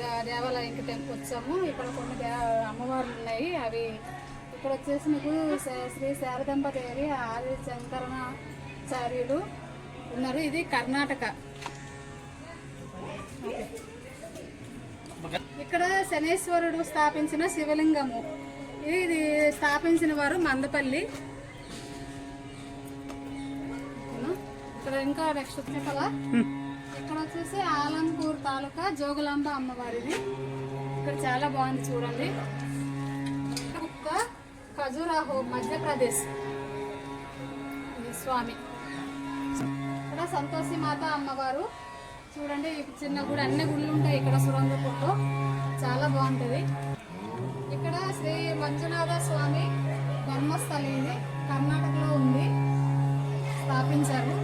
దేవాలయంకి temple వచ్చాము ఇక్కడ కొన్ని దే అమ్మవార్లు ఉన్నాయి అవి ఇక్కడ వచ్చేసి మీకు శ- శ్రీ శారదాంబ దేవి ఆది శంకరణాచార్యులు ఉన్నారు. ఇది కర్ణాటక. ఇక్కడ శనేశ్వరుడు స్థాపించిన శివలింగము. ఇది స్థాపించిన వారు మందపల్లి. ఇక్కడ ఇంకా నెక్స్ట్ వచ్చిన కదా. ఇక్కడ వచ్చేసి ఆలంపూర్ తాలూకా జోగులాంబ అమ్మవారిది. ఇక్కడ చాలా బాగుంది చూడండి. కుక్క ఖజురాహో మధ్యప్రదేశ్. స్వామి. ఇక్కడ సంతోషి మాత అమ్మవారు. చూడండి చిన్న గుడి అన్ని గుళ్ళు ఉంటాయి ఇక్కడ సురంగపూర్లో చాలా బాగుంటుంది. ఇక్కడ శ్రీ మంజునాథ స్వామి ధర్మస్థలి ఇది. కర్ణాటకలో ఉంది. స్థాపించారు.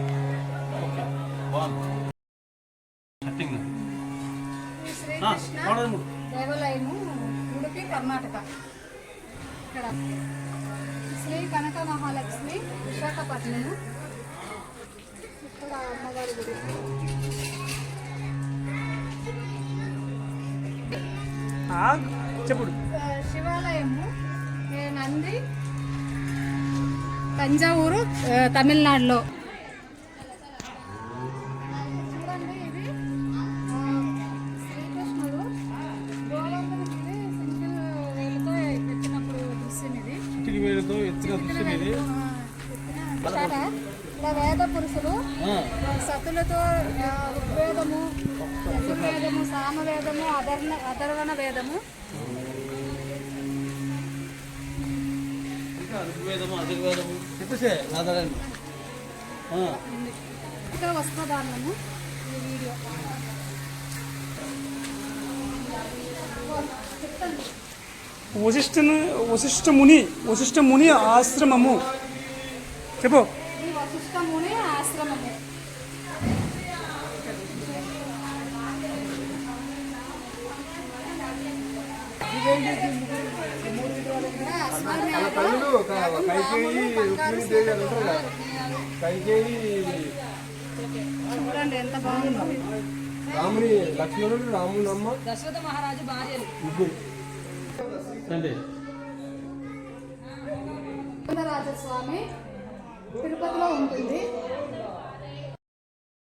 దేవాలయము ఉడిపి కర్ణాటక. ఇక్కడ శ్రీ కనక మహాలక్ష్మి విశాఖపట్నం ఇక్కడ అమ్మవారి గుడి. చెప్పుడు ఆ, శివాలయము నంది తంజావూరు తమిళనాడులో. వేలుతో ఎత్తుగా దృశ్యం ఇది వేద పురుషులు సతులతో ఋగ్వేదము యజుర్వేదము సామవేదము అధర్ణ అధర్వణ వేదము. ఋగ్వేదము అధర్వేదము. చెప్పేసే ఇంకా ఈ వీడియో. వశిష్ఠను వశిష్ఠ ముని వశిష్ఠ ముని ఆశ్రమము చెప్పు ఈ వశిష్ఠముని ఆశ్రమము ఇక్కడ అశ్వమేధ, గంధమామము, బంగారు సీతలు. కైకేయి చూడండి ఎంత బాగుందో రాముని లక్ష్మణుడు రాముని అమ్మ ముగ్గురు తండ్రి రాజస్వామి తిరుపతిలో ఉంటుంది.